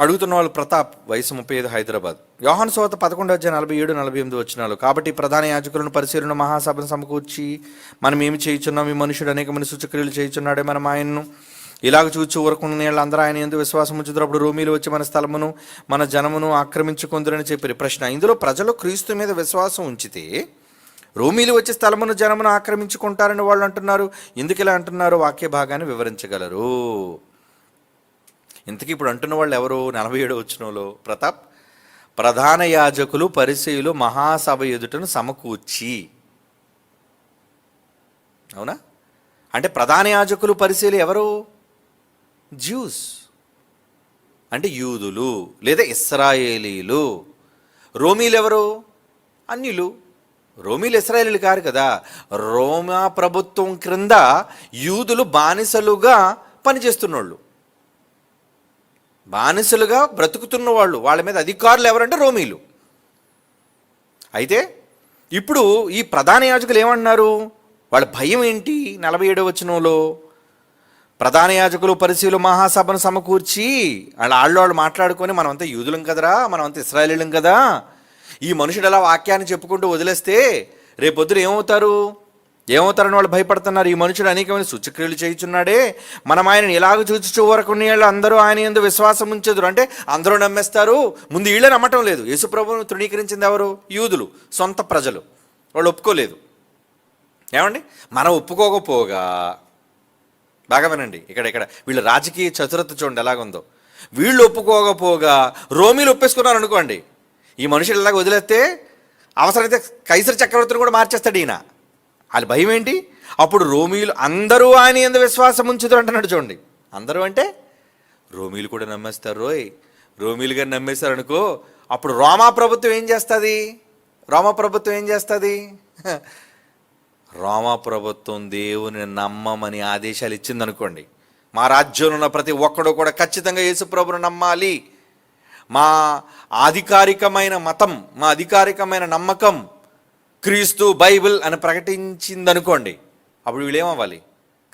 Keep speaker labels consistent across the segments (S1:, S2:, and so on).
S1: అడుగుతున్న వాళ్ళు ప్రతాప్ వయసు ముప్పై ఐదు హైదరాబాద్. యోహన్ సోత పదకొండు వచ్చే నలభై ఏడు నలభై ఎనిమిది వచ్చినాలు కాబట్టి ప్రధాన యాజకులను పరిశీలన మహాసభను సమకూర్చి మనం ఏమి చేయుచున్నాం? ఈ మనుషుడు అనేకమైన సూచక్రియలు చేయుచున్నాడే మనం ఆయన్ను ఇలాగ చూచి ఊరకున్న నీళ్ళు అందరూ ఆయన ఎందుకు విశ్వాసం ఉంచుతున్నప్పుడు అప్పుడు రోమీలు వచ్చి మన స్థలమును మన జనమును ఆక్రమించుకుందరని చెప్పారు. ప్రశ్న ఇందులో ప్రజలు క్రీస్తు మీద విశ్వాసం ఉంచితే రోమీలు వచ్చి స్థలమును జనమును ఆక్రమించుకుంటారని వాళ్ళు అంటున్నారు. ఎందుకు ఇలా అంటున్నారు వాక్య భాగాన్ని వివరించగలరు. ఇంతకీ ఇప్పుడు అంటున్న వాళ్ళు ఎవరు? నలభై ఏడు వచ్చినలో ప్రతాప్ ప్రధాన యాజకులు పరిచయులు మహాసభ ఎదుటను సమకూర్చి. అవునా? అంటే ప్రధాన యాజకులు పరిశీలు ఎవరు? జ్యూస్ అంటే యూదులు లేదా ఇస్రాయేలీలు. రోమీలు ఎవరు? అన్యులు. రోమీలు ఇస్రాయేలీలు కారు కదా. రోమా ప్రభుత్వం క్రింద యూదులు బానిసలుగా పనిచేస్తున్నోళ్ళు. బానిసలుగా బ్రతుకుతున్న వాళ్ళు వాళ్ళ మీద అధికారులు ఎవరంటే రోమీలు. అయితే ఇప్పుడు ఈ ప్రధాన యాజకులు ఏమన్నారు వాళ్ళ భయం ఏంటి? నలభై ఏడవ వచనంలో ప్రధాన యాజకులు పరిశీలు మహాసభను సమకూర్చి వాళ్ళ ఆళ్ళు వాళ్ళు మాట్లాడుకొని మనమంతా యూదులం కదరా మనమంతా ఇస్రాయలీలం కదా ఈ మనుషుడు అలా వాక్యాన్ని చెప్పుకుంటూ వదిలేస్తే రేపొద్దున ఏమవుతారు? ఏమవుతారని వాళ్ళు భయపడుతున్నారు? ఈ మనుషుడు అనేకమైన సూచక్రియలు చేయుచున్నాడే. మనం ఆయన ఇలాగ చూచు వరకు వాళ్ళు అందరూ ఆయన ఎందు విశ్వాసం ఉంచెదురు. అంటే అందరూ నమ్మేస్తారు. ముందు వీళ్ళే నమ్మటం లేదు. యేసుప్రభువును తృణీకరించింది ఎవరు? యూదులు సొంత ప్రజలు. వాళ్ళు ఒప్పుకోలేదు. ఏమండి? మనం ఒప్పుకోకపోగా. బాగా వినండి. ఇక్కడ ఇక్కడ. వీళ్ళ రాజకీయ చతురత చూడండి ఎలాగుందో. వీళ్ళు ఒప్పుకోకపోగా రోమీలు ఒప్పేసుకున్నారు అనుకోండి ఈ మనుషులు ఇలాగ వదిలేస్తే అవసరమైతే కైసర చక్రవర్తిని కూడా మార్చేస్తాడు ఈయన. వాళ్ళ భయం ఏంటి? అప్పుడు రోమీలు అందరూ ఆయన ఎందు విశ్వాసం ఉంచుతారు అంటున్నాడు చూడండి. అందరూ అంటే రోమీలు కూడా నమ్మేస్తారు రోయ్. రోమీలు గారు నమ్మేస్తారు అనుకో అప్పుడు రోమా ప్రభుత్వం ఏం చేస్తుంది? రోమా ప్రభుత్వం ఏం చేస్తుంది? రోమా ప్రభుత్వం దేవుని నమ్మమని ఆదేశాలు ఇచ్చిందనుకోండి. మా రాజ్యంలో ఉన్న ప్రతి ఒక్కడు కూడా ఖచ్చితంగా యేసుప్రభుని నమ్మాలి. మా ఆధికారికమైన మతం మా అధికారికమైన నమ్మకం క్రీస్తు బైబిల్ అని ప్రకటించిందనుకోండి అప్పుడు వీళ్ళు ఏమవ్వాలి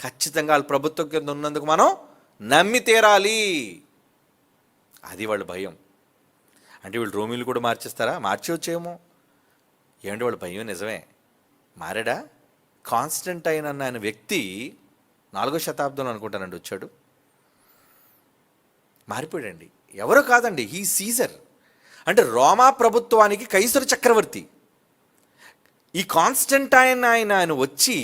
S1: ఖచ్చితంగా వాళ్ళ ప్రభుత్వం కింద ఉన్నందుకు మనం నమ్మి తీరాలి. అది వాళ్ళ భయం. అంటే వీళ్ళు రోమిలు కూడా మార్చేస్తారా? మార్చేవచ్చేమో? ఏమంటే వాళ్ళ భయం నిజమే. మారాడా? కాన్స్టెంట్ అయిన ఆయన వ్యక్తి నాలుగో శతాబ్దంలో అనుకుంటానండి వచ్చాడు. మారిపోయాడండి. ఎవరో కాదండి హీ సీజర్. అంటే రోమా ప్రభుత్వానికి కైసరు చక్రవర్తి. ఈ కాన్స్టెంటైన్ ఆయన ఆయన వచ్చి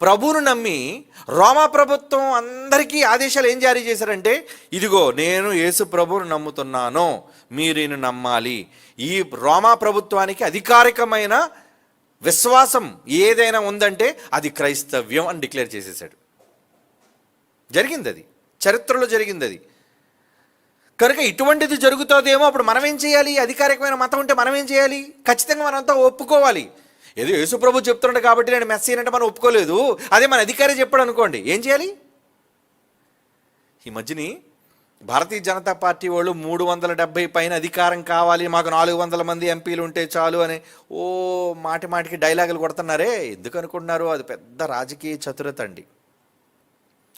S1: ప్రభువును నమ్మి రోమా ప్రభుత్వం అందరికీ ఆదేశాలు ఏం జారీ చేశారంటే ఇదిగో నేను యేసు ప్రభువును నమ్ముతున్నాను మీరు ఈయన నమ్మాలి. ఈ రోమా ప్రభుత్వానికి అధికారికమైన విశ్వాసం ఏదైనా ఉందంటే అది క్రైస్తవ్యం అని డిక్లేర్ చేసేసాడు జరిగింది అది చరిత్రలో జరిగింది అది కనుక ఇటువంటిది జరుగుతుందేమో అప్పుడు మనం ఏం చేయాలి? అధికారికమైన మతం ఉంటే మనం ఏం చేయాలి? ఖచ్చితంగా మనంతా ఒప్పుకోవాలి. ఏదో యేసుప్రభు చెప్తున్నాడు కాబట్టి నేను మెస్సీ అంటే మనం ఒప్పుకోలేదు. అదే మన అధికారి చెప్పాడు అనుకోండి. ఏం చేయాలి? ఈ మధ్యని భారతీయ జనతా పార్టీ వాళ్ళు మూడు వందల డెబ్బై పైన అధికారం కావాలి మాకు నాలుగు వందల మంది ఎంపీలు ఉంటే చాలు అని ఓ మాటి మాటికి డైలాగులు కొడుతున్నారే. ఎందుకు అనుకుంటున్నారు? అది పెద్ద రాజకీయ చతురత అండి.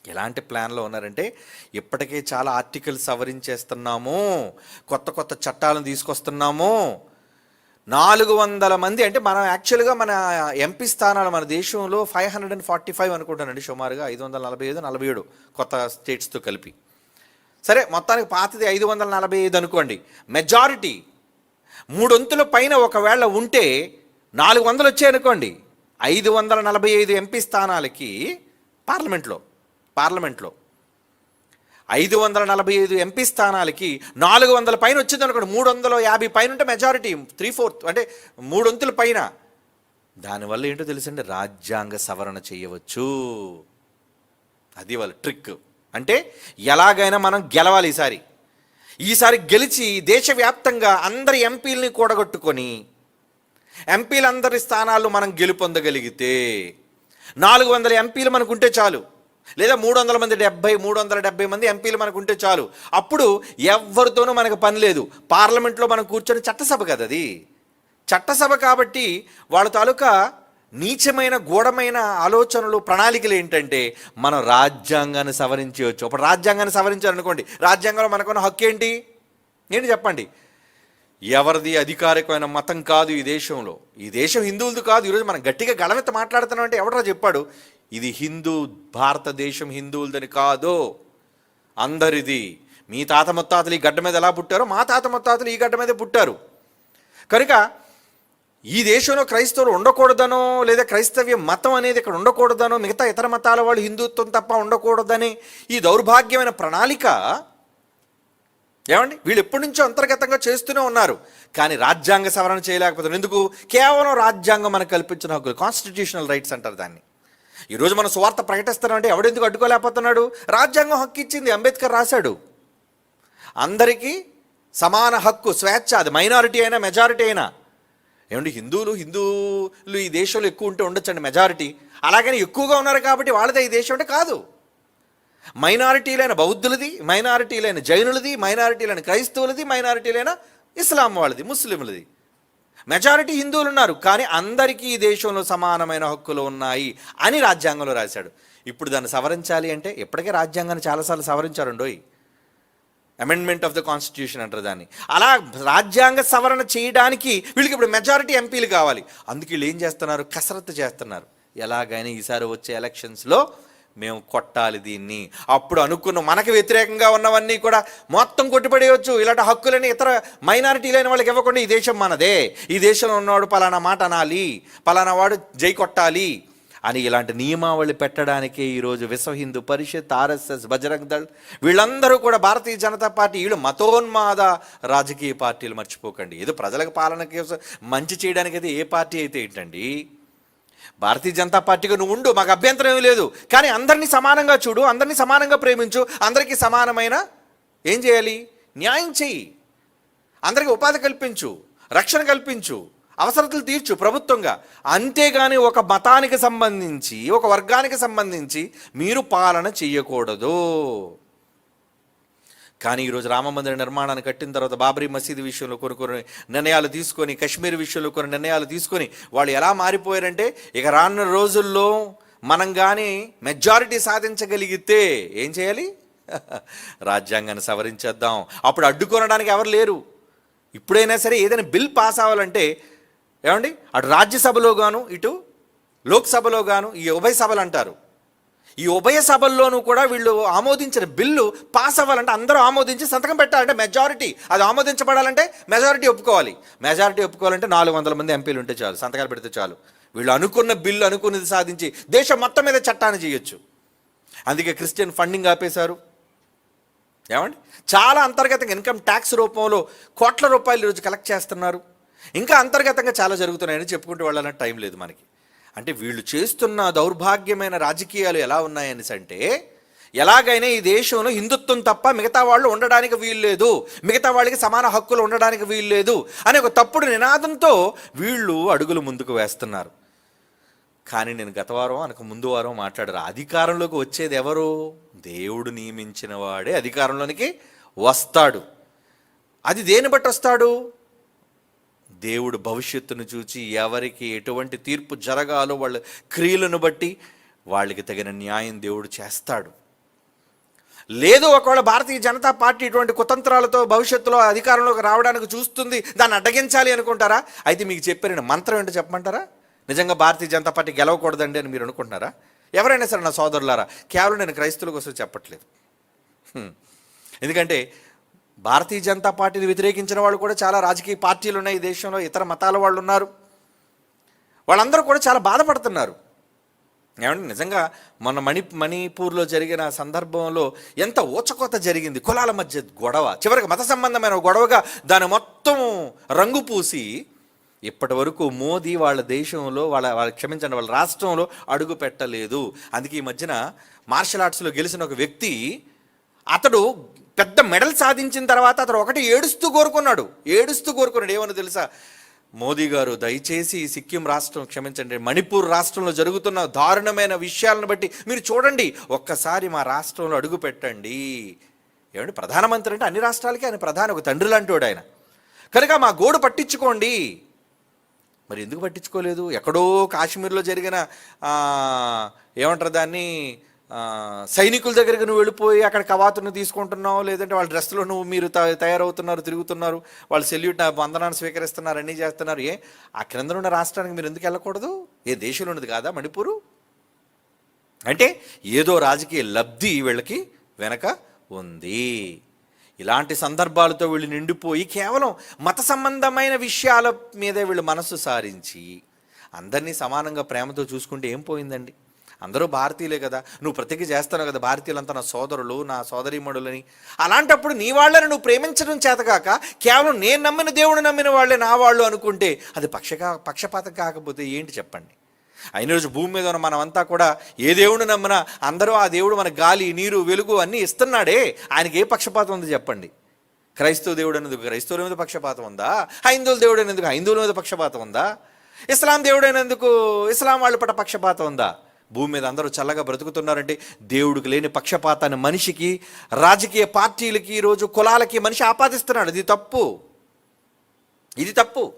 S1: ఎలాంటి ప్లాన్లో ఉన్నారంటే ఇప్పటికే చాలా ఆర్టికల్స్ సవరించేస్తున్నాము కొత్త కొత్త చట్టాలను తీసుకొస్తున్నాము నాలుగు వందల మంది అంటే మనం యాక్చువల్గా మన ఎంపీ స్థానాలు మన దేశంలో five hundred and forty five అనుకుంటానండి సుమారుగా ఐదు వందల నలభై ఐదు నలభై ఏడు కొత్త స్టేట్స్తో కలిపి. సరే మొత్తానికి పాతది ఐదు వందల నలభై ఐదు అనుకోండి. మెజారిటీ మూడొంతుల పైన ఒకవేళ ఉంటే నాలుగు వందలు వచ్చాయనుకోండి ఐదు వందల నలభై ఐదు ఎంపీ స్థానాలకి పార్లమెంట్లో పార్లమెంట్లో ఐదు వందల నలభై ఐదు ఎంపీ స్థానాలకి నాలుగు వందల పైన వచ్చింది అనుకోండి. మూడు వందల యాభై పైన ఉంటే మెజారిటీ త్రీ ఫోర్త్ అంటే మూడొంతుల పైన. దానివల్ల ఏంటో తెలుసండి? రాజ్యాంగ సవరణ చేయవచ్చు. అది వాళ్ళ ట్రిక్ అంటే ఎలాగైనా మనం గెలవాలి ఈసారి. ఈసారి గెలిచి దేశవ్యాప్తంగా అందరి ఎంపీలని కూడగొట్టుకొని ఎంపీలందరి స్థానాలు మనం గెలుపొందగలిగితే నాలుగు వందల ఎంపీలు మనకుంటే చాలు. లేదా మూడు వందల మంది డెబ్బై మూడు వందల డెబ్బై మంది ఎంపీలు మనకు ఉంటే చాలు. అప్పుడు ఎవరితోనూ మనకు పని లేదు. పార్లమెంట్లో మనం కూర్చొని చట్టసభ కదా అది. చట్టసభ కాబట్టి వాళ్ళ తాలూకా నీచమైన గూఢమైన ఆలోచనలు ప్రణాళికలు ఏంటంటే మనం రాజ్యాంగాన్ని సవరించవచ్చు అప్పుడు రాజ్యాంగాన్ని సవరించారనుకోండి రాజ్యాంగంలో మనకున్న హక్కు ఏంటి? ఏంటి చెప్పండి. ఎవరిది అధికారికమైన మతం కాదు ఈ దేశంలో. ఈ దేశం హిందువులది కాదు. ఈరోజు మనం గట్టిగా గళమెత్త మాట్లాడుతున్నాం అంటే ఎవడరా చెప్పాడు? ఇది హిందూ భారతదేశం హిందువులదని కాదు అందరిది. మీ తాత ముత్తాతలు ఈ గడ్డ మీద ఎలా పుట్టారో మా తాత ముత్తాతలు ఈ గడ్డ మీద పుట్టారు. కనుక ఈ దేశంలో క్రైస్తవులు ఉండకూడదనో లేదా క్రైస్తవ్య మతం అనేది ఇక్కడ ఉండకూడదనో మిగతా ఇతర మతాల వాళ్ళు హిందుత్వం తప్ప ఉండకూడదని ఈ దౌర్భాగ్యమైన ప్రణాళిక ఏమండి? వీళ్ళు ఎప్పటి నుంచో అంతర్గతంగా చేస్తూనే ఉన్నారు. కానీ రాజ్యాంగ సవరణ చేయలేకపోతున్నారు. ఎందుకు? కేవలం రాజ్యాంగం మనకు కల్పించిన హక్కులు. కాన్స్టిట్యూషనల్ రైట్స్ అంటారు దాన్ని. ఈరోజు మనం సువార్త ప్రకటిస్తున్నామంటే ఎవడెందుకు అడ్డుకోలేకపోతున్నాడు? రాజ్యాంగం హక్కు ఇచ్చింది అంబేద్కర్ రాశాడు. అందరికీ సమాన హక్కు స్వేచ్ఛ అది మైనారిటీ అయినా మెజారిటీ అయినా. ఏమండి హిందువులు హిందువులు ఈ దేశంలో ఎక్కువ ఉంటే ఉండొచ్చండి మెజారిటీ. అలాగని ఎక్కువగా ఉన్నారు కాబట్టి వాళ్ళదే ఈ దేశం అంటే కాదు. మైనారిటీలైన బౌద్ధులది మైనారిటీలైన జైనులది మైనారిటీలైన క్రైస్తవులది మైనారిటీలైన ఇస్లాం వాళ్ళది ముస్లింలది. మెజారిటీ హిందువులు ఉన్నారు కానీ అందరికీ ఈ దేశంలో సమానమైన హక్కులు ఉన్నాయి అని రాజ్యాంగంలో రాశాడు. ఇప్పుడు దాన్ని సవరించాలి అంటే ఇప్పటికే రాజ్యాంగాన్ని చాలాసార్లు సవరించారండోయ్ అమెండ్మెంట్ ఆఫ్ ద కాన్స్టిట్యూషన్ అంటారు దాన్ని. అలా రాజ్యాంగ సవరణ చేయడానికి వీళ్ళకి ఇప్పుడు మెజారిటీ ఎంపీలు కావాలి. అందుకే వీళ్ళు ఏం చేస్తున్నారు? కసరత్తు చేస్తున్నారు. ఎలాగైనా ఈసారి వచ్చే ఎలక్షన్స్లో మేము కొట్టాలి దీన్ని. అప్పుడు అనుకున్న మనకి వ్యతిరేకంగా ఉన్నవన్నీ కూడా మొత్తం కొట్టిపడేయచ్చు. ఇలాంటి హక్కులని ఇతర మైనారిటీ లేని వాళ్ళకి ఇవ్వకుండా ఈ దేశం మనదే. ఈ దేశంలో ఉన్నవాడు పలానా మాట అనాలి. పలానా వాడు జై కొట్టాలి అని ఇలాంటి నియమావళి పెట్టడానికే ఈరోజు విశ్వ హిందూ పరిషత్ ఆర్ఎస్ఎస్ బజరంగ్ దళ్ వీళ్ళందరూ కూడా భారతీయ జనతా పార్టీ వీళ్ళు మతోన్మాద రాజకీయ పార్టీలు మర్చిపోకండి. ఏదో ప్రజలకు పాలన కోసం మంచి చేయడానికి అయితే ఏ పార్టీ అయితే ఏంటండి? భారతీయ జనతా పార్టీగా నువ్వు ఉండు మాకు అభ్యంతరం ఏమీ లేదు. కానీ అందరినీ సమానంగా చూడు అందరినీ సమానంగా ప్రేమించు అందరికీ సమానమైన ఏం చేయాలి? న్యాయం చెయ్యి. అందరికీ ఉపాధి కల్పించు రక్షణ కల్పించు అవసరతలు తీర్చు ప్రభుత్వంగా. అంతేగాని ఒక మతానికి సంబంధించి ఒక వర్గానికి సంబంధించి మీరు పాలన చేయకూడదు కానీ ఈరోజు రామమందిర నిర్మాణాన్ని కట్టిన తర్వాత బాబరీ మసీదు విషయంలో కొన్ని కొన్ని నిర్ణయాలు తీసుకొని కశ్మీర్ విషయంలో కొన్ని నిర్ణయాలు తీసుకొని వాళ్ళు ఎలా మారిపోయారంటే ఇక రానున్న రోజుల్లో మనం కానీ మెజారిటీ సాధించగలిగితే ఏం చేయాలి? రాజ్యాంగాన్ని సవరించేద్దాం. అప్పుడు అడ్డుకొనడానికి ఎవరు లేరు. ఇప్పుడైనా సరే ఏదైనా బిల్ పాస్ అవ్వాలంటే ఏమండి? అటు రాజ్యసభలో గాను ఇటు లోక్సభలో గాను ఈ ఉభయ సభలు అంటారు. ఈ ఉభయ సభల్లోనూ కూడా వీళ్ళు ఆమోదించిన బిల్లు పాస్ అవ్వాలంటే అందరూ ఆమోదించి సంతకం పెట్టాలంటే మెజారిటీ అది ఆమోదించబడాలంటే మెజారిటీ ఒప్పుకోవాలి. మెజారిటీ ఒప్పుకోవాలంటే నాలుగు వందల మంది ఎంపీలు ఉంటే చాలు సంతకాలు పెడితే చాలు. వీళ్ళు అనుకున్న బిల్లు అనుకున్నది సాధించి దేశం మొత్తం మీద చట్టాన్ని చేయొచ్చు. అందుకే క్రిస్టియన్ ఫండింగ్ ఆపేశారు. ఏమండి? చాలా అంతర్గతంగా ఇన్కమ్ ట్యాక్స్ రూపంలో కోట్ల రూపాయలు ఈరోజు కలెక్ట్ చేస్తున్నారు. ఇంకా అంతర్గతంగా చాలా జరుగుతున్నాయని చెప్పుకుంటూ వెళ్ళాలని టైం లేదు మనకి. అంటే వీళ్ళు చేస్తున్న దౌర్భాగ్యమైన రాజకీయాలు ఎలా ఉన్నాయని అంటే ఎలాగైనా ఈ దేశంలో హిందుత్వం తప్ప మిగతా వాళ్ళు ఉండడానికి వీలు లేదు మిగతా వాళ్ళకి సమాన హక్కులు ఉండడానికి వీలు లేదు అనే ఒక తప్పుడు నినాదంతో వీళ్ళు అడుగులు ముందుకు వేస్తున్నారు. కానీ నేను గత వారం అనకు ముందు వారం మాట్లాడారు. అధికారంలోకి వచ్చేది ఎవరు? దేవుడు నియమించిన వాడే అధికారంలోనికి వస్తాడు. అది దేని బట్టి వస్తాడు? దేవుడు భవిష్యత్తును చూచి ఎవరికి ఎటువంటి తీర్పు జరగాలో వాళ్ళ క్రియలను బట్టి వాళ్ళకి తగిన న్యాయం దేవుడు చేస్తాడు. లేదు ఒకవేళ భారతీయ జనతా పార్టీ ఇటువంటి కుతంత్రాలతో భవిష్యత్తులో అధికారంలోకి రావడానికి చూస్తుంది దాన్ని అడ్డగించాలి అనుకుంటారా? అయితే మీకు చెప్పారు మంత్రం ఏంటో చెప్పమంటారా? నిజంగా భారతీయ జనతా పార్టీ గెలవకూడదండి అని మీరు అనుకుంటున్నారా? ఎవరైనా సరే నా సోదరులారా కేవలం నేను క్రైస్తువుల కోసం చెప్పట్లేదు. ఎందుకంటే భారతీయ జనతా పార్టీని వ్యతిరేకించిన వాళ్ళు కూడా చాలా రాజకీయ పార్టీలు ఉన్నాయి ఈ దేశంలో ఇతర మతాల వాళ్ళు ఉన్నారు. వాళ్ళందరూ కూడా చాలా బాధపడుతున్నారు. ఏమంటే నిజంగా మన మణి మణిపూర్లో జరిగిన సందర్భంలో ఎంత ఊచకోత జరిగింది. కులాల మధ్య గొడవ చివరికి మత సంబంధమైన గొడవగా దాని మొత్తం రంగు పూసి ఇప్పటి వరకు మోదీ వాళ్ళ దేశంలో వాళ్ళ వాళ్ళ క్షమించండి వాళ్ళ రాష్ట్రంలో అడుగు పెట్టలేదు. అందుకే ఈ మధ్యన మార్షల్ ఆర్ట్స్లో గెలిచిన ఒక వ్యక్తి అతడు పెద్ద మెడల్ సాధించిన తర్వాత అతడు ఒకటి ఏడుస్తూ కోరుకున్నాడు. ఏడుస్తూ కోరుకున్నాడు. ఏమని తెలుసా? మోదీ గారు దయచేసి సిక్కిం రాష్ట్రం క్షమించండి మణిపూర్ రాష్ట్రంలో జరుగుతున్న దారుణమైన విషయాలను బట్టి మీరు చూడండి. ఒక్కసారి మా రాష్ట్రంలో అడుగు పెట్టండి. ఏమంటే ప్రధానమంత్రి అంటే అన్ని రాష్ట్రాలకి ఆయన ప్రధాని ఒక తండ్రి లాంటివాడు ఆయన. కనుక మా గోడు పట్టించుకోండి. మరి ఎందుకు పట్టించుకోలేదు? ఎక్కడో కాశ్మీర్లో జరిగిన ఏమంటారు దాన్ని? సైనికుల దగ్గరికి నువ్వు వెళ్ళిపోయి అక్కడ కవాతును తీసుకుంటున్నావు లేదంటే వాళ్ళ డ్రెస్లో నువ్వు మీరు త- తయారవుతున్నారు తిరుగుతున్నారు వాళ్ళు సెల్యూట్ వందనాన్ని స్వీకరిస్తున్నారు అన్నీ చేస్తున్నారు ఏ? ఆ క్రింద ఉన్న రాష్ట్రానికి మీరు ఎందుకు వెళ్ళకూడదు? ఏ దేశంలో ఉన్నది కాదా మణిపూరు? అంటే ఏదో రాజకీయ లబ్ధి వీళ్ళకి వెనక ఉంది. ఇలాంటి సందర్భాలతో వీళ్ళు నిండిపోయి కేవలం మత సంబంధమైన విషయాల మీదే వీళ్ళు మనస్సు సారించి అందరినీ సమానంగా ప్రేమతో చూసుకుంటే ఏం పోయిందండి? అందరూ భారతీయులే కదా. నువ్వు ప్రతిజ్ఞ చేస్తున్నావు కదా భారతీయులంతా నా సోదరులు నా సోదరీమణులని. అలాంటప్పుడు నీ వాళ్ళని నువ్వు ప్రేమించడం చేతకాక కేవలం నేను నమ్మిన దేవుడు నమ్మిన వాళ్ళే నా వాళ్ళు అనుకుంటే అది పక్షగా పక్షపాతం కాకపోతే ఏంటి చెప్పండి? అయిన రోజు భూమి మీద ఉన్న మనమంతా కూడా ఏ దేవుడు నమ్మినా అందరూ ఆ దేవుడు మన గాలి నీరు వెలుగు అన్నీ ఇస్తున్నాడే. ఆయనకి ఏ పక్షపాతం ఉంది చెప్పండి? క్రైస్తవ దేవుడు అనేందుకు క్రైస్తవుల మీద పక్షపాతం ఉందా? హైందువుల దేవుడు అనేందుకు హైందువుల మీద పక్షపాతం ఉందా? ఇస్లాం దేవుడు అనేందుకు ఇస్లాం వాళ్ళ పట్ల పక్షపాతం ఉందా? భూమి మీద అందరూ చల్లగా బ్రతుకుతున్నారంటే దేవుడికి లేని పక్షపాతాన్ని మనిషికి రాజకీయ పార్టీలకి ఈరోజు కులాలకి మనిషి ఆపాదిస్తున్నాడు. ఇది తప్పు. ఇది తప్పు.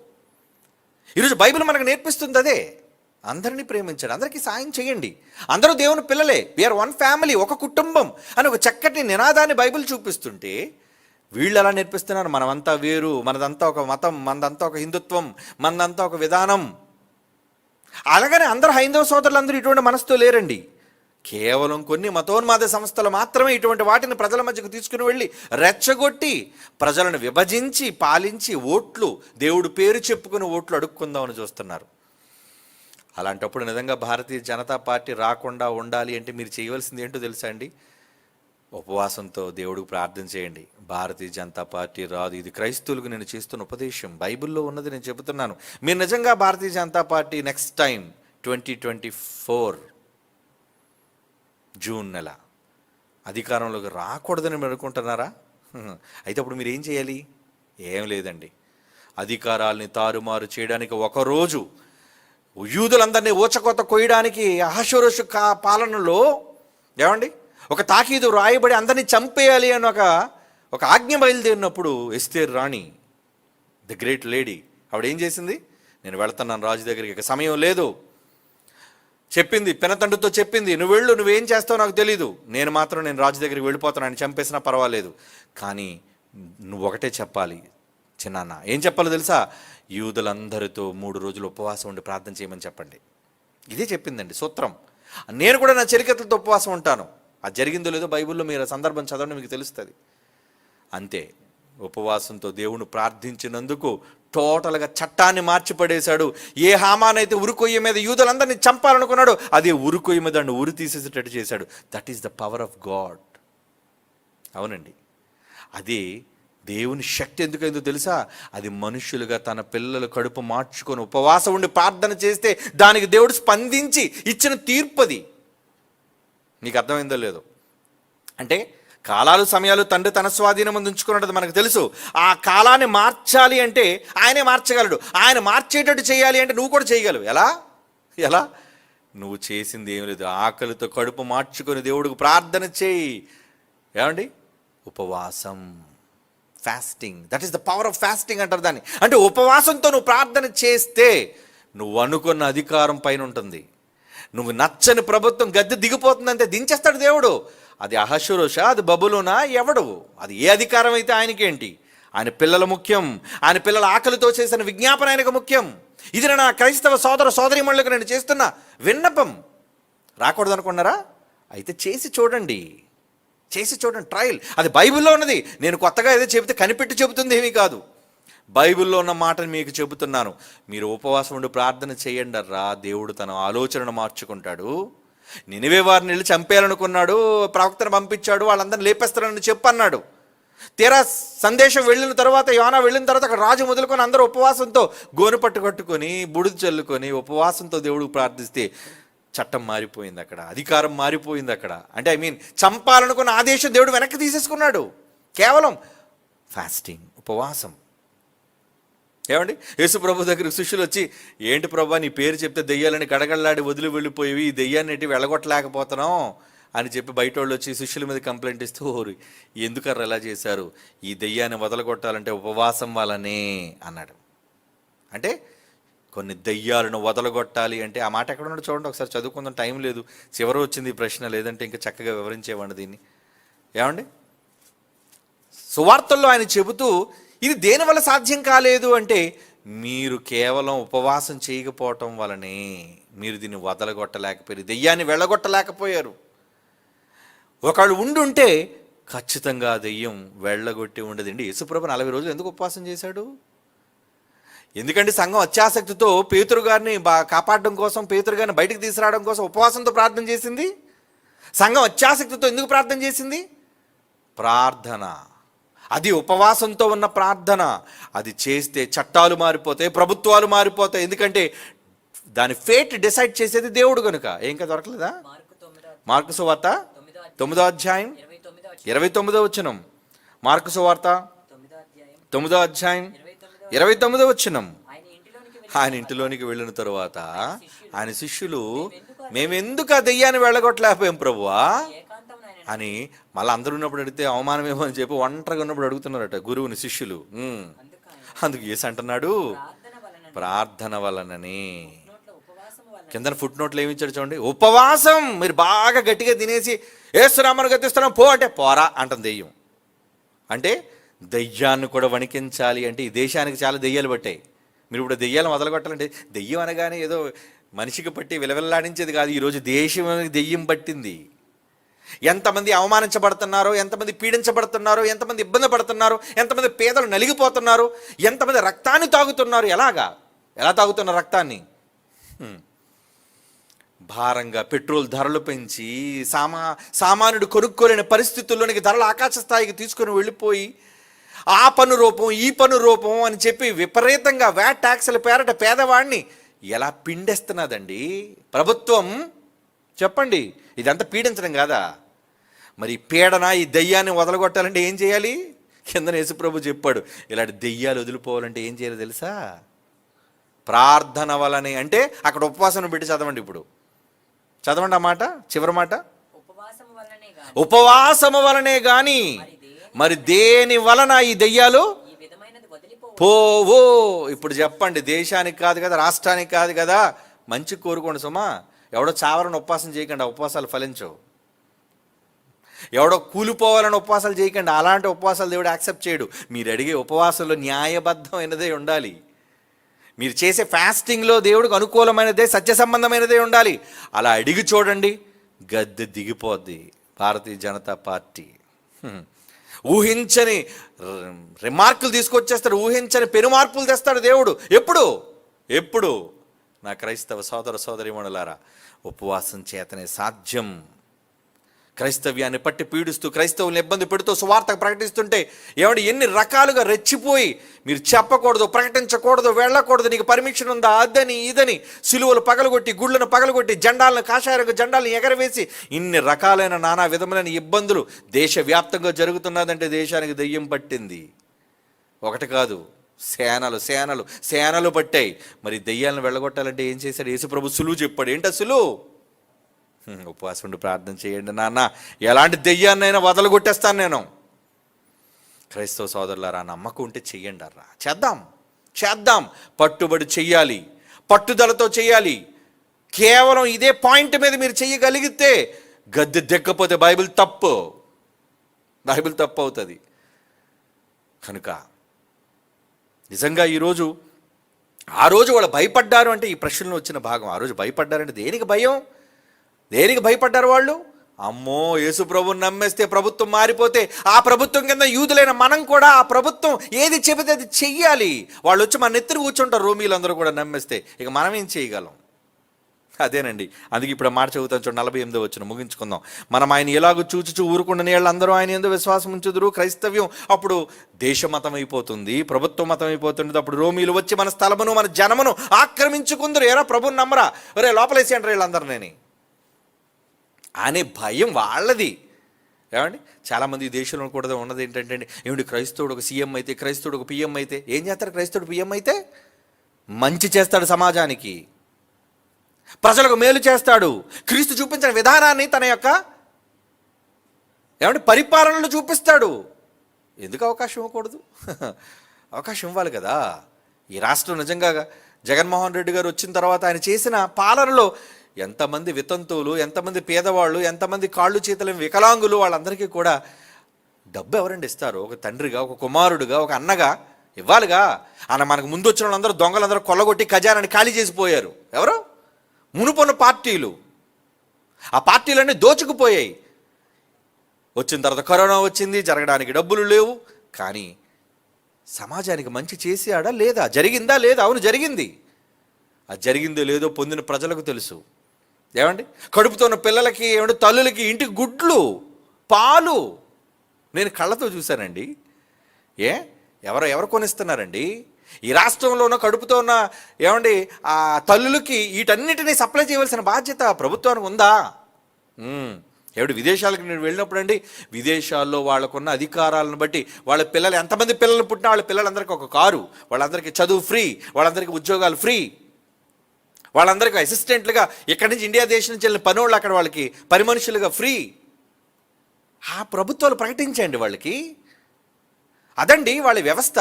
S1: ఈరోజు బైబిల్ మనకు నేర్పిస్తుంది అదే. అందరినీ ప్రేమించండి. అందరికీ సాయం చేయండి. అందరూ దేవుని పిల్లలే. వీఆర్ వన్ ఫ్యామిలీ ఒక కుటుంబం అని ఒక చక్కటి నినాదాన్ని బైబిల్ చూపిస్తుంటే వీళ్ళు ఎలా నేర్పిస్తున్నారు? మనమంతా వేరు. మనదంతా ఒక మతం మనదంతా ఒక హిందుత్వం మనదంతా ఒక విధానం. అలాగనే అందరూ హైందవ సోదరులందరూ ఇటువంటి మనసుతో లేరండి. కేవలం కొన్ని మతోన్మాద సంస్థలు మాత్రమే ఇటువంటి వాటిని ప్రజల మధ్యకు తీసుకుని వెళ్ళి రెచ్చగొట్టి ప్రజలను విభజించి పాలించి ఓట్లు దేవుడు పేరు చెప్పుకుని ఓట్లు అడుక్కుందామని చూస్తున్నారు. అలాంటప్పుడు నిజంగా భారతీయ జనతా పార్టీ రాకుండా ఉండాలి అంటే మీరు చేయవలసింది ఏంటో తెలుసా అండి? ఉపవాసంతో దేవుడికి ప్రార్థన చేయండి. భారతీయ జనతా పార్టీ రాదు. ఇది క్రైస్తవులకు నేను చేస్తున్న ఉపదేశం. బైబిల్లో ఉన్నది నేను చెబుతున్నాను. మీరు నిజంగా Bharatiya Janata Party next time twenty twenty four June నెల. అధికారంలోకి రాకూడదని మీరు అనుకుంటున్నారా? అయితే అప్పుడు మీరు ఏం చేయాలి? ఏం లేదండి. అధికారాల్ని తారుమారు చేయడానికి ఒకరోజు యూదులందరినీ ఊచకోత కొయ్యడానికి అహశురుషు కా పాలనలో ఏమండి? ఒక తాకీదు రాయబడి అందరినీ చంపేయాలి అని ఒక ఒక ఆజ్ఞ బయలుదేరినప్పుడు ఎస్తేర్ రాణి ది గ్రేట్ లేడీ ఆవిడ ఏం చేసింది? నేను వెళ్తున్నాను రాజు దగ్గరికి ఇక సమయం లేదు. చెప్పింది పినతండ్రితో చెప్పింది నువ్వు వెళ్ళు నువ్వేం చేస్తావు నాకు తెలీదు. నేను మాత్రం నేను రాజు దగ్గరికి వెళ్ళిపోతాను ఆయన చంపేసినా పర్వాలేదు. కానీ నువ్వు ఒకటే చెప్పాలి చిన్నాన్న. ఏం చెప్పాలో తెలుసా? యూదులందరితో మూడు రోజులు ఉపవాసం ఉండి ప్రార్థన చేయమని చెప్పండి. ఇదే చెప్పిందండి సూత్రం. నేను కూడా నా చెలికత్తలతో ఉపవాసం ఉంటాను. అది జరిగిందో లేదో బైబిల్లో మీరు సందర్భం చదవండి మీకు తెలుస్తుంది. అంతే ఉపవాసంతో దేవుని ప్రార్థించినందుకు టోటల్గా చట్టాన్ని మార్చిపడేశాడు. ఏ హామానైతే ఉరుకొయ్య మీద యూదులందరినీ చంపాలనుకున్నాడు అదే ఉరుకొయ్య మీద ఉరి తీసేసేటట్టు చేశాడు. That is the power of God అవునండి. అది దేవుని శక్తి ఎందుకైందో తెలుసా? అది మనుషులుగా తన పిల్లల కడుపు మార్చుకొని ఉపవాసం ఉండి ప్రార్థన చేస్తే దానికి దేవుడు స్పందించి ఇచ్చిన తీర్పది. నీకు అర్థమైందో లేదో. అంటే కాలాలు సమయాలు తండ్రి తన స్వాధీనం ముందు మనకు తెలుసు. ఆ కాలాన్ని మార్చాలి అంటే ఆయనే మార్చగలడు. ఆయన మార్చేటట్టు చేయాలి అంటే నువ్వు కూడా చేయగలవు. ఎలా? ఎలా? నువ్వు చేసింది ఏం లేదు. ఆకలితో కడుపు మార్చుకొని దేవుడికి ప్రార్థన చేయి. ఏమండి? ఉపవాసం. Fasting that is the power of fasting అంటారు దాన్ని. అంటే ఉపవాసంతో నువ్వు ప్రార్థన చేస్తే నువ్వు అనుకున్న అధికారం పైన ఉంటుంది. నువ్వు నచ్చని ప్రభుత్వం గద్దె దిగిపోతుందంటే దించేస్తాడు దేవుడు. అది అహశురోష అది బబులోనా ఎవడు అది ఏ అధికారం అయితే ఆయనకేంటి? ఆయన పిల్లల ముఖ్యం. ఆయన పిల్లల ఆకలితో చేసిన విజ్ఞాపన ఆయనకు ముఖ్యం. ఇది నా క్రైస్తవ సోదర సోదరిమణులకు నేను చేస్తున్న విన్నపం. రాకూడదు అనుకున్నారా? అయితే చేసి చూడండి. చేసి చూడండి ట్రయల్. అది బైబిల్లో ఉన్నది. నేను కొత్తగా ఏదో చెబితే కనిపెట్టి చెబుతుంది ఏమీ కాదు. బైబిల్లో ఉన్న మాటని మీకు చెబుతున్నాను. మీరు ఉపవాసం ఉండి ప్రార్థన చేయండి రా దేవుడు తన ఆలోచనను మార్చుకుంటాడు. నినివే వారిని వెళ్ళి చంపేయాలనుకున్నాడు. ప్రవక్తను పంపించాడు. వాళ్ళందరిని లేపేస్తారని చెప్పన్నాడు. తీరా సందేశం వెళ్ళిన తర్వాత యోనా వెళ్ళిన తర్వాత అక్కడ రాజు మొదలుకొని అందరూ ఉపవాసంతో గోను పట్టు కట్టుకొని బుడిది చల్లుకొని ఉపవాసంతో దేవుడికి ప్రార్థిస్తే చట్టం మారిపోయింది అక్కడ. అధికారం మారిపోయింది అక్కడ. అంటే ఐ మీన్ చంపాలనుకున్న ఆదేశం దేవుడు వెనక్కి తీసేసుకున్నాడు. కేవలం ఫాస్టింగ్ ఉపవాసం. ఏమండి? యేసు ప్రభు దగ్గరికి శిష్యులు వచ్చి ఏంటి ప్రభా నీ పేరు చెప్తే దెయ్యాలని కడగళ్ళాడి వదిలి వెళ్ళిపోయేవి ఈ దెయ్యాన్ని ఎట్టి వెళ్ళగొట్టలేకపోతున్నాం అని చెప్పి బయట వాళ్ళు వచ్చి శిష్యుల మీద కంప్లైంట్ ఇస్తూ ఓరు ఎందుకర్ర ఎలా చేశారు? ఈ దెయ్యాన్ని వదలగొట్టాలంటే ఉపవాసం వల్లనే అన్నాడు. అంటే కొన్ని దెయ్యాలను వదలగొట్టాలి అంటే ఆ మాట ఎక్కడ ఉన్నాడు చూడండి ఒకసారి చదువుకుందాం టైం లేదు. చివరి వచ్చింది ప్రశ్న లేదంటే ఇంకా చక్కగా వివరించేవాడిని దీన్ని. ఏమండి? సువార్తల్లో ఆయన చెబుతూ ఇది దేనివల్ల సాధ్యం కాలేదు అంటే మీరు కేవలం ఉపవాసం చేయకపోవటం వలనే మీరు దీన్ని వదలగొట్టలేకపోయారు దెయ్యాన్ని వెళ్ళగొట్టలేకపోయారు. ఒకళ్ళు ఉండుంటే ఖచ్చితంగా దెయ్యం వెళ్ళగొట్టి ఉండదండి. యేసుప్రభు నలభై రోజులు ఎందుకు ఉపవాసం చేశాడు? ఎందుకంటే సంఘం అత్యాసక్తితో పేతురు గారిని బా కాపాడడం కోసం పేతురు గారిని బయటకు తీసుకురావడం కోసం ఉపవాసంతో ప్రార్థన చేసింది? సంఘం అత్యాసక్తితో ఎందుకు ప్రార్థన చేసింది? ప్రార్థన. అది ఉపవాసంతో ఉన్న ప్రార్థన. అది చేస్తే చట్టాలు మారిపోతాయి ప్రభుత్వాలు మారిపోతాయి. ఎందుకంటే దాని ఫేట్ డిసైడ్ చేసేది దేవుడు కనుక ఏం కదా దొరకలేదా?
S2: మార్కు తొమ్మిదో
S1: మార్కు సువార్త?
S2: తొమ్మిదో అధ్యాయం. ఇరవై తొమ్మిదో
S1: వచ్చినం మార్కు సువార్త?
S2: తొమ్మిదో అధ్యాయం. ఇరవై తొమ్మిదో
S1: వచ్చినం
S2: ఆయన ఇంటిలోనికి
S1: వెళ్ళిన తరువాత. ఆయన శిష్యులు. మేమెందుకు ఆ దెయ్యాన్ని వెళ్ళగొట్టలేకపోయాం ప్రభువా? అని మళ్ళీ అందరూ ఉన్నప్పుడు అడిగితే అవమానమేమో అని చెప్పి ఒంటరిగా ఉన్నప్పుడు అడుగుతున్నారట గురువుని శిష్యులు.
S2: అందుకు
S1: ఏసు అంటున్నాడు
S2: ప్రార్థన
S1: వలనని. కింద ఫుట్ నోట్లు ఏమి ఇచ్చాడు చూడండి ఉపవాసం. మీరు బాగా గట్టిగా తినేసి ఏసురామను గతిస్తున్నాం పో అంటే పోరా అంటుంది దెయ్యం. అంటే దెయ్యాన్ని కూడా వణికించాలి అంటే ఈ దేశానికి చాలా దెయ్యాలు పట్టాయి. మీరు ఇప్పుడు దెయ్యాలు వదలగొట్టాలంటే దెయ్యం అనగానే ఏదో మనిషికి పట్టి విలవిల్లాడించేది కాదు. ఈరోజు దేశం దెయ్యం పట్టింది. ఎంతమంది అవమానించబడుతున్నారో ఎంతమంది పీడించబడుతున్నారో ఎంతమంది ఇబ్బంది పడుతున్నారో ఎంతమంది పేదలు నలిగిపోతున్నారు ఎంతమంది రక్తాన్ని తాగుతున్నారు. ఎలాగా? ఎలా తాగుతున్నారు రక్తాన్ని? భారంగా పెట్రోల్ ధరలు పెంచి సామా సామాన్యుడు కొనుక్కోలేని పరిస్థితుల్లోనికి ధరలు ఆకాశ స్థాయికి తీసుకొని వెళ్ళిపోయి ఆ పన్ను రూపం ఈ పన్ను రూపం అని చెప్పి విపరీతంగా వ్యాట్ ట్యాక్సుల పేరట పేదవాడిని ఎలా పిండేస్తున్నదండి? ప్రభుత్వం చెప్పండి ఇదంతా పీడించడం కాదా? మరి పీడన ఈ దయ్యాన్ని వదలగొట్టాలంటే ఏం చేయాలి? కింద యేసుప్రభు చెప్పాడు ఇలాంటి దెయ్యాలు వదిలిపోవాలంటే ఏం చేయాలో తెలుసా? ప్రార్థన వలనే అంటే అక్కడ ఉపవాసం పెట్టి చదవండి ఇప్పుడు. చదవండి ఆ మాట చివరి మాట. ఉపవాసము వలనే గాని. మరి దేని వలన ఈ దెయ్యాలు పోవో? ఇప్పుడు చెప్పండి దేశానికి కాదు కదా రాష్ట్రానికి కాదు కదా మంచి కోరుకోండి సుమా. ఎవడో చావాలని ఉపవాసం చేయకండి ఆ ఉపవాసాలు ఫలించవు. ఎవడో కూలిపోవాలని ఉపవాసాలు చేయకండి అలాంటి ఉపవాసాలు దేవుడు యాక్సెప్ట్ చేయడు. మీరు అడిగే ఉపవాసంలో న్యాయబద్ధమైనదే ఉండాలి. మీరు చేసే ఫాస్టింగ్లో దేవుడికి అనుకూలమైనదే సత్య సంబంధమైనదే ఉండాలి. అలా అడిగి చూడండి గద్దె దిగిపోద్ది భారతీయ జనతా పార్టీ. ఊహించని రిమార్కులు తీసుకొచ్చేస్తాడు ఊహించని పెనుమార్పులు తెస్తాడు దేవుడు. ఎప్పుడు? ఎప్పుడు? నా క్రైస్తవ సోదర సోదరిమణులారా ఉపవాసం చేతనే సాధ్యం. క్రైస్తవ్యాన్ని పట్టి పీడిస్తూ క్రైస్తవుల్ని ఇబ్బంది పెడుతూ సువార్త ప్రకటిస్తుంటే ఏమంటే ఎన్ని రకాలుగా రెచ్చిపోయి మీరు చెప్పకూడదు ప్రకటించకూడదు వెళ్ళకూడదు నీకు పర్మిషన్ ఉందా అదని ఇదని సిలువలు పగలగొట్టి గుళ్ళను పగలగొట్టి జెండాలను కాషాయకు జెండాలను ఎగరవేసి ఇన్ని రకాలైన నానా విధములైన ఇబ్బందులు దేశవ్యాప్తంగా జరుగుతున్నదంటే దేశానికి దెయ్యం పట్టింది. ఒకటి కాదు సేనలు సేనలు సేనలు పట్టాయి. మరి దెయ్యాలను వెళ్ళగొట్టాలంటే ఏం చేశాడు? యేసుప్రభు సులువు చెప్పాడు. ఏంటా సులువు ఉపవాసం ఉండి ప్రార్థన చేయండి నాన్న. ఎలాంటి దెయ్యాన్నైనా వదలగొట్టేస్తాను నేను. క్రైస్తవ సోదరులారా నమ్మకం ఉంటే చెయ్యండి అర్రా. చేద్దాం చేద్దాం. పట్టుబడి చెయ్యాలి పట్టుదలతో చేయాలి కేవలం ఇదే పాయింట్ మీద మీరు చెయ్యగలిగితే గద్దె దెక్కపోతే బైబిల్ తప్పు. బైబిల్ తప్పు అవుతుంది. కనుక నిజంగా ఈరోజు ఆ రోజు వాళ్ళు భయపడ్డారు అంటే ఈ ప్రశ్నలో వచ్చిన భాగం. ఆ రోజు భయపడ్డారంటే దేనికి భయం? దేనికి భయపడ్డారు వాళ్ళు? అమ్మో యేసు ప్రభుని నమ్మేస్తే ప్రభుత్వం మారిపోతే ఆ ప్రభుత్వం కింద యూదులైన మనం కూడా ఆ ప్రభుత్వం ఏది చెబితే అది చెయ్యాలి. వాళ్ళు వచ్చి మన నెత్తిని కూర్చుంటారు. రోమీలందరూ కూడా నమ్మేస్తే. ఇక మనం ఏం చేయగలం? అదేనండి. అందుకే ఇప్పుడు మాట చదువుతాను చూడండి నలభై ఎనిమిదో వచ్చిన ముగించుకుందాం. మనం ఆయన ఎలాగో చూచుచు ఊరుకుండని వాళ్ళు అందరూ ఆయన ఎందుకు విశ్వాసం ఉంచుదురు క్రైస్తవ్యం. అప్పుడు దేశ మతం అయిపోతుంది ప్రభుత్వ మతం అయిపోతుంది అప్పుడు రోమీలు వచ్చి మన స్థలమును మన జనమును ఆక్రమించుకుందరు. ఏరా ప్రభుని నమ్మరా? ఒరే లోపలేసి అంటారు వీళ్ళందరినీ అనే భయం వాళ్ళది. ఏమండి? చాలామంది దేశంలో కూడా ఉన్నది ఏంటంటే ఏమిటి క్రైస్తవుడు ఒక సీఎం అయితే క్రైస్తవుడు ఒక పిఎం అయితే ఏం చేస్తారు క్రైస్తవుడు పిఎం అయితే? మంచి చేస్తాడు సమాజానికి. ప్రజలకు మేలు చేస్తాడు. క్రీస్తు చూపించిన విధానాన్ని తన యొక్క ఏమంటే పరిపాలనలు చూపిస్తాడు. ఎందుకు అవకాశం ఇవ్వకూడదు? అవకాశం ఇవ్వాలి కదా. ఈ రాష్ట్రం నిజంగా జగన్మోహన్ రెడ్డి గారు వచ్చిన తర్వాత ఆయన చేసిన పాలనలో ఎంతమంది వితంతువులు ఎంతమంది పేదవాళ్ళు ఎంతమంది కాళ్ళు చేతులు వికలాంగులు వాళ్ళందరికీ కూడా డబ్బు ఎవరండి ఇస్తారు? ఒక తండ్రిగా ఒక కుమారుడుగా ఒక అన్నగా ఇవ్వాలిగా. ఆయన మనకు ముందు వచ్చిన వాళ్ళందరూ దొంగలందరూ కొల్లగొట్టి ఖజానాన్ని ఖాళీ చేసిపోయారు. ఎవరు? మునుపున్న పార్టీలు. ఆ పార్టీలన్నీ దోచుకుపోయాయి. వచ్చిన తర్వాత కరోనా వచ్చింది జరగడానికి డబ్బులు లేవు. కానీ సమాజానికి మంచి చేసాడా లేదా? జరిగిందా లేదా? అవును జరిగింది. అది జరిగిందో లేదో పొందిన ప్రజలకు తెలుసు. ఏమండి? కడుపుతో ఉన్న పిల్లలకి ఏమంటే తల్లులకి ఇంటికి గుడ్లు పాలు. నేను కళ్ళతో చూశానండి. ఏ? ఎవరు ఎవరు కొనిస్తున్నారండి? ఈ రాష్ట్రంలో ఉన్న కడుపుతో ఉన్న ఏమండి ఆ తల్లులకి వీటన్నిటినీ సప్లై చేయవలసిన బాధ్యత ప్రభుత్వానికి ఉందా? ఏమిటి విదేశాలకు నేను వెళ్ళినప్పుడు అండి విదేశాల్లో వాళ్ళకున్న అధికారాలను బట్టి వాళ్ళ పిల్లలు ఎంతమంది పిల్లలు పుట్టినా వాళ్ళ పిల్లలందరికీ ఒక కారు వాళ్ళందరికీ చదువు ఫ్రీ వాళ్ళందరికీ ఉద్యోగాలు ఫ్రీ. వాళ్ళందరికీ అసిస్టెంట్లుగా ఇక్కడి నుంచి ఇండియా దేశం నుంచి వెళ్ళిన పనోళ్ళు అక్కడ వాళ్ళకి పని మనుషులుగా ఫ్రీ. ఆ ప్రభుత్వాలు ప్రకటించండి వాళ్ళకి. అదండి వాళ్ళ వ్యవస్థ.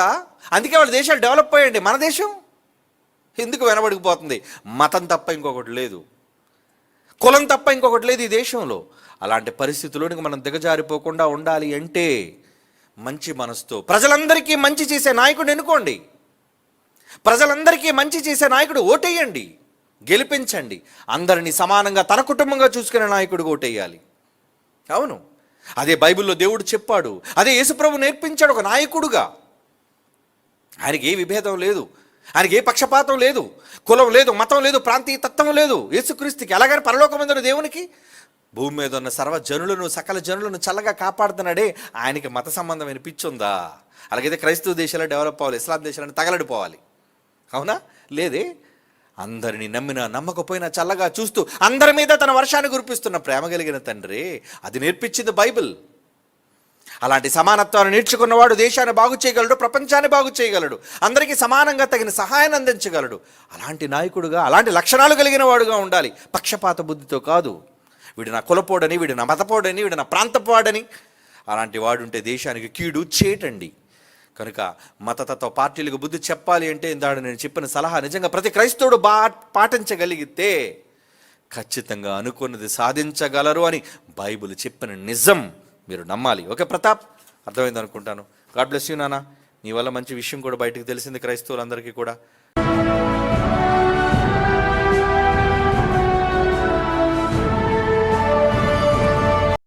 S1: అందుకే వాళ్ళ దేశాలు డెవలప్ అయ్యండి మన దేశం ఎందుకు వెనబడిపోతుంది మతం తప్ప ఇంకొకటి లేదు. కులం తప్ప ఇంకొకటి లేదు ఈ దేశంలో. అలాంటి పరిస్థితుల్లోనికి మనం దిగజారిపోకుండా ఉండాలి అంటే మంచి మనసుతో ప్రజలందరికీ మంచి చేసే నాయకుడు ఎన్నుకోండి. ప్రజలందరికీ మంచి చేసే నాయకుడు ఓటేయండి. గెలిపించండి. అందరినీ సమానంగా తన కుటుంబంగా చూసుకునే నాయకుడు ఓటేయాలి. అవును. అదే బైబిల్లో దేవుడు చెప్పాడు. అదే యేసుప్రభు నేర్పించాడు ఒక నాయకుడుగా. ఆయనకి ఏ విభేదం లేదు. ఆయనకి ఏ పక్షపాతం లేదు. కులం లేదు మతం లేదు ప్రాంతీయ తత్వం లేదు. యేసుక్రీస్తుకి అలాగని పరలోకమందున దేవునికి? భూమి మీద ఉన్న సర్వ జనులను సకల జనులను చల్లగా కాపాడుతున్నాడే ఆయనకి మత సంబంధమైన పిచ్చుందా అలాగైతే క్రైస్తవ దేశాలు డెవలప్ అవ్వాలి ఇస్లాం దేశాలను తగలడిపోవాలి. అవునా? లేదే? అందరిని నమ్మినా నమ్మకపోయినా చల్లగా చూస్తూ అందరి మీద తన వర్షాన్ని కురిపిస్తున్న ప్రేమ కలిగిన తండ్రి. అది నేర్పించింది బైబిల్. అలాంటి సమానత్వాన్ని నేర్చుకున్నవాడు దేశాన్ని బాగు చేయగలడు ప్రపంచాన్ని బాగు చేయగలడు అందరికీ సమానంగా తగిన సహాయాన్ని అందించగలడు. అలాంటి నాయకుడుగా అలాంటి లక్షణాలు కలిగిన వాడుగా ఉండాలి. పక్షపాత బుద్ధితో కాదు. వీడు నా కులపోడని వీడు నా మతపోడని వీడు నా ప్రాంతపోడని అలాంటి వాడుంటే దేశానికి కీడు చేటండి. కనుక మతతత్వ పార్టీలకు బుద్ధి చెప్పాలి అంటే ఇందాడు నేను చెప్పిన సలహా నిజంగా ప్రతి క్రైస్తవుడు బా పాటించగలిగితే ఖచ్చితంగా అనుకున్నది సాధించగలరు అని బైబిల్ చెప్పిన నిజం మీరు నమ్మాలి. ఓకే ప్రతాప్ అర్థమైంది అనుకుంటాను. గాడ్ బ్లెస్ యూ నానా నీ వల్ల మంచి విషయం కూడా బయటకు తెలిసింది క్రైస్తవులందరికీ కూడా.